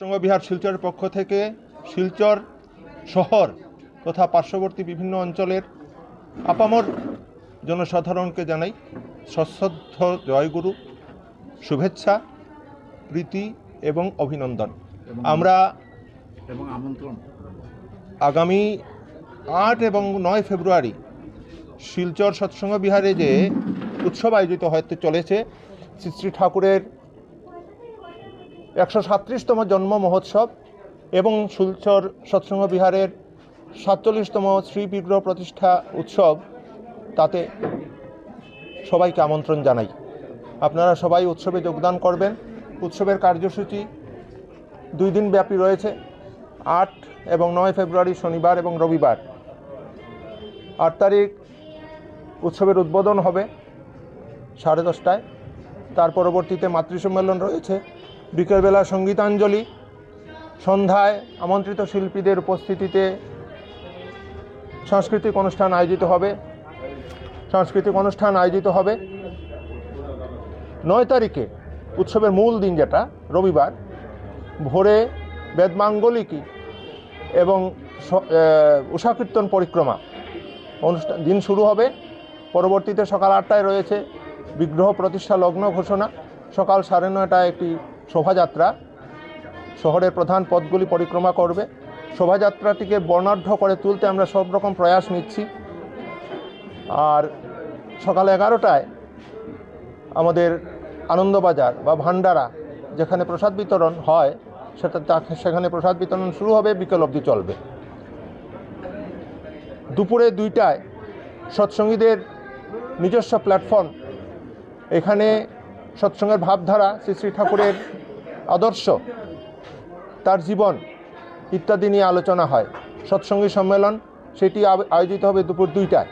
বিহার শিলচরের পক্ষ থেকে শিলচর শহর তথা পার্শ্ববর্তী বিভিন্ন অঞ্চলের আপামর জনসাধারণকে জানাই সশ্রদ্ধ জয়গুরু শুভেচ্ছা প্রীতি এবং অভিনন্দন। আমরা এবং আমন্ত্রণ। আগামী আট এবং নয় ফেব্রুয়ারি শিলচর সৎসঙ্গ বিহারে যে উৎসব আয়োজিত হতে চলেছে শ্রী শ্রী ঠাকুরের একশো সাত্রিশতম জন্ম মহোৎসব এবং শিলচর সৎসঙ্গ বিহারের সাতচল্লিশতম শ্রী বিগ্রহ প্রতিষ্ঠা উৎসব, তাতে সবাইকে আমন্ত্রণ জানাই। আপনারা সবাই উৎসবে যোগদান করবেন। উৎসবের কার্যসূচি দুই দিন ব্যাপী রয়েছে, আট এবং নয় ফেব্রুয়ারি শনিবার এবং রবিবার। আট তারিখ উৎসবের উদ্বোধন হবে সাড়ে দশটায়। তার পরবর্তীতে মাতৃসম্মেলন রয়েছে বিকেলবেলা সঙ্গীতাঞ্জলি, সন্ধ্যায় আমন্ত্রিত শিল্পীদের উপস্থিতিতে সাংস্কৃতিক অনুষ্ঠান আয়োজিত হবে। সাংস্কৃতিক অনুষ্ঠান আয়োজিত হবে নয় তারিখে, উৎসবের মূল দিন যেটা, রবিবার। ভোরে বেদমাঙ্গলিকী এবং উষাকীর্তন পরিক্রমা অনুষ্ঠান, দিন শুরু হবে। পরবর্তীতে সকাল আটটায় রয়েছে বিগ্রহ প্রতিষ্ঠা লগ্ন ঘোষণা। সকাল সাড়ে নয়টায় একটি শোভাযাত্রা শহরের প্রধান পথগুলি পরিক্রমা করবে। শোভাযাত্রাটিকে বর্ণাঢ্য করে তুলতে আমরা সব রকম প্রয়াস নিচ্ছি। আর সকাল এগারোটায় আমাদের আনন্দবাজার বা ভান্ডারা যেখানে প্রসাদ বিতরণ হয়, সেটা সেখানে প্রসাদ বিতরণ শুরু হবে, বিকেল অবধি চলবে। দুপুরে দুইটায় সৎসঙ্গীদের নিজস্ব প্ল্যাটফর্ম। এখানে সৎসঙ্গের ভাবধারা শ্রী শ্রী ঠাকুরের আদর্শ, তার জীবন ইত্যাদি নিয়ে আলোচনা হয়। সৎসঙ্গী সম্মেলন, সেটি আয়োজিত হবে দুপুর দুইটায়।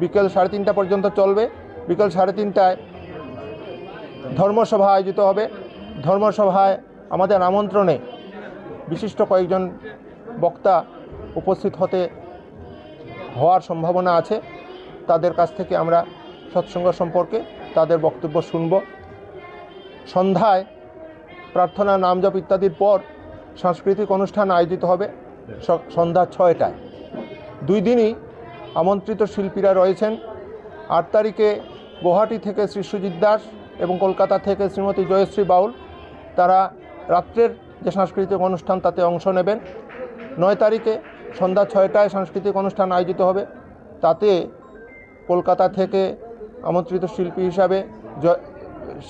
বিকেল সাড়ে তিনটা পর্যন্ত চলবে। বিকেল সাড়ে তিনটায় ধর্মসভা আয়োজিত হবে। ধর্মসভায় আমাদের আমন্ত্রণে বিশিষ্ট কয়েকজন বক্তা উপস্থিত হতে হওয়ার সম্ভাবনা আছে। তাদের কাছ থেকে আমরা সৎসঙ্গ সম্পর্কে তাদের বক্তব্য শুনব। সন্ধ্যায় প্রার্থনা নামজপ ইত্যাদির পর সাংস্কৃতিক অনুষ্ঠান আয়োজিত হবে সন্ধ্যা ছয়টায়। দুই দিনই আমন্ত্রিত শিল্পীরা রয়েছেন। আট তারিখে গুয়াহাটি থেকে শ্রী সুজিত দাস এবং কলকাতা থেকে শ্রীমতী জয়শ্রী বাউল, তারা রাত্রের যে সাংস্কৃতিক অনুষ্ঠান তাতে অংশ নেবেন। নয় তারিখে সন্ধ্যা ছয়টায় সাংস্কৃতিক অনুষ্ঠান আয়োজিত হবে। তাতে কলকাতা থেকে আমন্ত্রিত শিল্পী হিসাবে জয়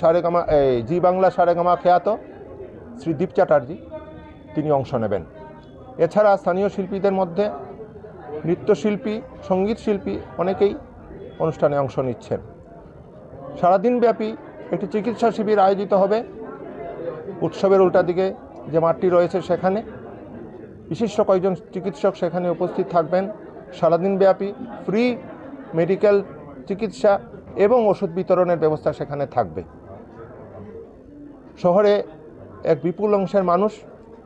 সারেগামা, এই জি বাংলা সারেগামা খ্যাত। শ্রী দীপ চ্যাটার্জি, তিনি অংশ নেবেন। এছাড়া স্থানীয় শিল্পীদের মধ্যে নৃত্যশিল্পী, সংগীত শিল্পী অনেকেই অনুষ্ঠানে অংশ নিচ্ছেন। সারাদিনব্যাপী একটি চিকিৎসা শিবির আয়োজিত হবে। উৎসবের উল্টা দিকে যে মাঠটি রয়েছে সেখানে বিশিষ্ট কয়েকজন চিকিৎসক সেখানে উপস্থিত থাকবেন। সারাদিনব্যাপী ফ্রি মেডিকেল চিকিৎসা এবং ওষুধ বিতরণের ব্যবস্থা সেখানে থাকবে। শহরে এক বিপুল অংশের মানুষ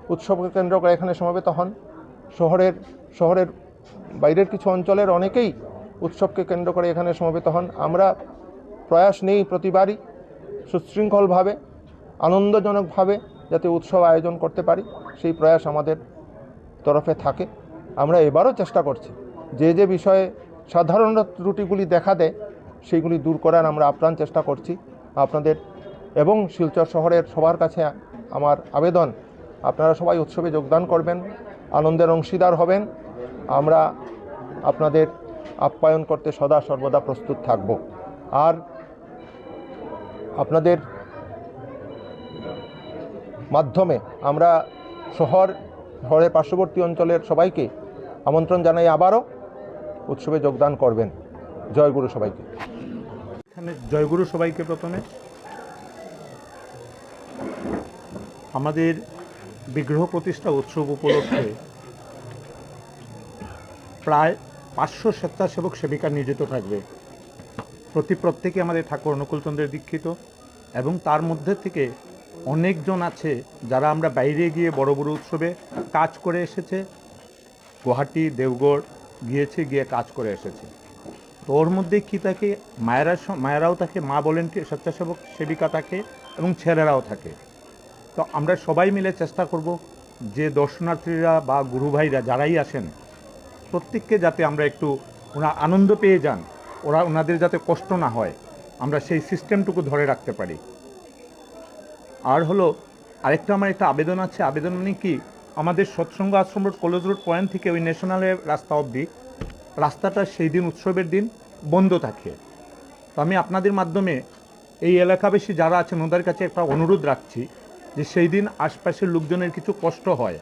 উৎসবকে কেন্দ্র করে এখানে সমবেত হন। শহরের শহরের বাইরের কিছু অঞ্চলের অনেকেই উৎসবকে কেন্দ্র করে এখানে সমবেত হন। আমরা প্রয়াস নেই প্রতিবারই সুশৃঙ্খলভাবে, আনন্দজনকভাবে যাতে উৎসব আয়োজন করতে পারি। সেই প্রয়াস আমাদের তরফে থাকে। আমরা এবারও চেষ্টা করছি যে যে বিষয়ে সাধারণ ত্রুটিগুলি দেখা দেয়, সেইগুলি দূর করার আমরা আপ্রাণ চেষ্টা করছি। আপনাদের এবং শিলচর শহরের সবার কাছে আমার আবেদন। আপনারা সবাই উৎসবে যোগদান করবেন, আনন্দের অংশীদার হবেন। আমরা আপনাদের আপ্যায়ন করতে সদা সর্বদা প্রস্তুত থাকব। আর আপনাদের মাধ্যমে আমরা শহর, শহরের পার্শ্ববর্তী অঞ্চলের সবাইকে আমন্ত্রণ জানাই আবারও। উৎসবে যোগদান করবেন। জয়গুরু সবাইকে। এখানে জয়গুরু সবাইকে প্রথমে। আমাদের বিগ্রহ প্রতিষ্ঠা উৎসব উপলক্ষে প্রায় পাঁচশো স্বেচ্ছাসেবক সেবিকা নিয়োজিত থাকবে। প্রতি প্রত্যেকে আমাদের ঠাকুর অনুকূলচন্দ্রের দীক্ষিত এবং তার মধ্যে থেকে অনেকজন আছে যারা আমরা বাইরে গিয়ে বড় বড় উৎসবে কাজ করে এসেছে। গুয়াহাটি, দেওগড় গিয়েছে, গিয়ে কাজ করে এসেছে। তো ওর মধ্যে কি থাকে মায়েরা মায়েরাও থাকে মা ভলেন্টিয়ার স্বেচ্ছাসেবক সেবিকা থাকে এবং ছেলেরাও থাকে। তো আমরা সবাই মিলে চেষ্টা করব যে দর্শনার্থীরা বা গুরু ভাইরা যারাই আসেন, প্রত্যেককে যাতে আমরা একটু ওরা আনন্দ পেয়ে যান, ওরা ওনাদের যাতে কষ্ট না হয়, আমরা সেই সিস্টেমটুকু ধরে রাখতে পারি। আর হলো, আরেকটা আমার একটা আবেদন আছে, আবেদন মানে কি, আমাদের Satsang Ashram road, college road point থেকে ওই ন্যাশনালের রাস্তা অবধি, রাস্তাটা সেই দিন উৎসবের দিন বন্ধ থাকে। তো আমি আপনাদের মাধ্যমে এই এলাকাবাসী যারা আছেন, ওদের কাছে একটা অনুরোধ রাখছি যে সেই দিন আশপাশের লোকজনের কিছু কষ্ট হয়।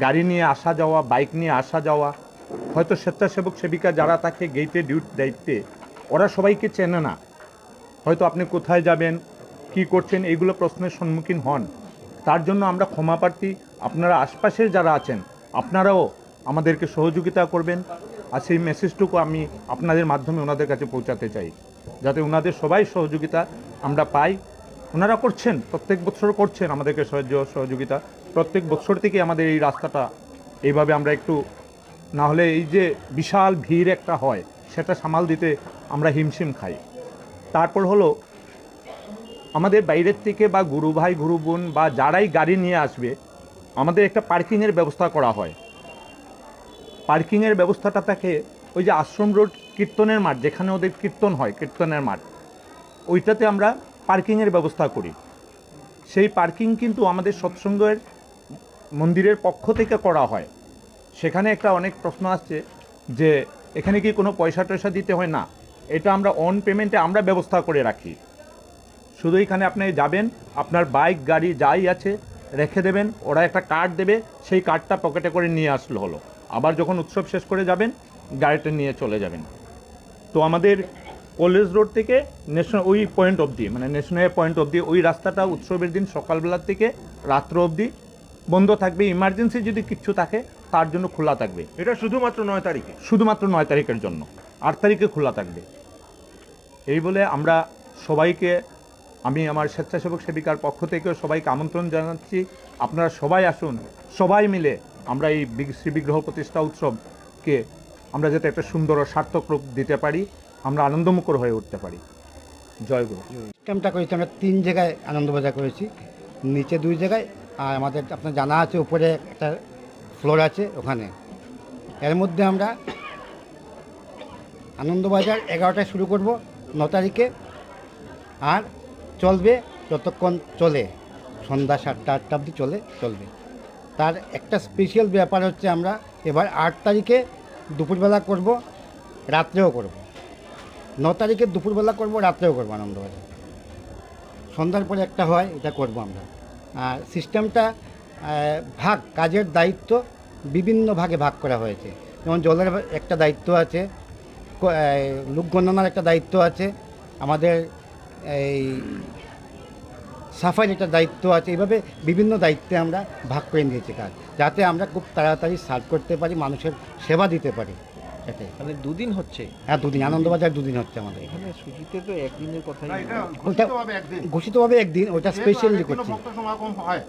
গাড়ি নিয়ে আসা যাওয়া, বাইক নিয়ে আসা যাওয়া, হয়তো স্বেচ্ছাসেবক সেবিকা যারা থাকে গেটে ডিউটি দায়িত্বে, ওরা সবাইকে চেনে না। হয়তো আপনি কোথায় যাবেন, কি করছেন, এইগুলো প্রশ্নের সম্মুখীন হন। তার জন্য আমরা ক্ষমা প্রার্থী, আপনারা আশপাশের যারা আছেন, আপনারাও আমাদেরকে সহযোগিতা করবেন। আর সেই মেসেজটুকু আমি আপনাদের মাধ্যমে ওনাদের কাছে পৌঁছাতে চাই। যাতে ওনাদের সবাই সহযোগিতা আমরা পাই। ওনারা করছেন, প্রত্যেক বছর করছেন আমাদেরকে সাহায্য, সহযোগিতা। প্রত্যেক বছর থেকে আমাদের এই রাস্তাটা এইভাবে আমরা একটু, না হলে এই যে বিশাল ভিড় একটা হয়, সেটা সামাল দিতে আমরা হিমশিম খাই। তারপর হলো, আমাদের বাইরের থেকে বা গুরু ভাই, গুরু বোন বা যারাই গাড়ি নিয়ে আসবে, আমাদের একটা পার্কিংয়ের ব্যবস্থা করা হয়। পার্কিংয়ের ব্যবস্থাটা থাকে ওই যে আশ্রম রোড কীর্তনের মাঠ, যেখানে ওদের কীর্তন হয়, কীর্তনের মাঠ। ওইটাতে আমরা পার্কিংয়ের ব্যবস্থা করি। সেই পার্কিং কিন্তু আমাদের সৎসঙ্গের মন্দিরের পক্ষ থেকে করা হয়। সেখানে একটা অনেক প্রশ্ন আসছে যে, এখানে কি কোনো পয়সা টয়সা দিতে হয়? না, এটা আমরা অন পেমেন্টে আমরা ব্যবস্থা করে রাখি। শুধু এখানে আপনি যাবেন, আপনার বাইক গাড়ি যাই আছে, রেখে দেবেন, ওরা একটা কার্ড দেবে, সেই কার্ডটা পকেটে করে নিয়ে আসলে হলো। আবার যখন উৎসব শেষ করে যাবেন, গাড়িটা নিয়ে চলে যাবেন। তো আমাদের কলেজ রোড থেকে ন্যাশনাল ওই পয়েন্ট অবধি মানে ন্যাশনাল পয়েন্ট অবধি ওই রাস্তাটা উৎসবের দিন সকালবেলার থেকে রাত্র অবধি বন্ধ থাকবে। ইমার্জেন্সি যদি কিচ্ছু থাকে তার জন্য খোলা থাকবে। এটা শুধুমাত্র নয় তারিখে? শুধুমাত্র নয় তারিখের জন্য। আট তারিখে খোলা থাকবে। এই বলে আমরা সবাইকে আমি আমার স্বেচ্ছাসেবক সেবিকার পক্ষ থেকেও সবাইকে আমন্ত্রণ জানাচ্ছি। আপনারা সবাই আসুন সবাই মিলে আমরা এই বিগ- শ্রী বিগ্রহ প্রতিষ্ঠা উৎসবকে আমরা যাতে একটা সুন্দর ও সার্থক রূপ দিতে পারি। আমরা আনন্দমুখর হয়ে উঠতে পারি। জয় গুরু। সিস্টেমটা করেছি, আমরা তিন জায়গায় আনন্দবাজার করেছি। নিচে দুই জায়গায়, আর আমাদের আপনার জানা আছে, উপরে একটা ফ্লোর আছে ওখানে। এর মধ্যে আমরা আনন্দবাজার এগারোটায় শুরু করব, ন তারিখে, আর চলবে যতক্ষণ চলে। সন্ধ্যা সাতটা, আটটা অবধি চলে, চলবে। তার একটা স্পেশাল ব্যাপার হচ্ছে আমরা এবার আট তারিখে দুপুরবেলা করব, রাত্রেও করব। ন তারিখে দুপুরবেলা করব, রাত্রেও করব আনন্দবাজার সন্ধ্যার পরে একটা হয়, এটা করব আমরা। আর সিস্টেমটা ভাগ, কাজের দায়িত্ব বিভিন্ন ভাগে ভাগ করা হয়েছে। যেমন জলের একটা দায়িত্ব আছে লোক গণনার একটা দায়িত্ব আছে, আমাদের এই সাফাইয়ের একটা দায়িত্ব আছে এইভাবে বিভিন্ন দায়িত্বে আমরা ভাগ করে নিয়েছি কাজ। যাতে আমরা খুব তাড়াতাড়ি সার্ভ করতে পারি, মানুষের সেবা দিতে পারি। এটাই। মানে দুদিন হচ্ছে। হ্যাঁ দুদিন। আনন্দবাজার দুদিন হচ্ছে আমাদের। এখানে সুজিতে তো একদিনের কথাই ঘোষিতভাবে একদিন। ওইটা ওটা স্পেশালি করছি। সমাগম হয়।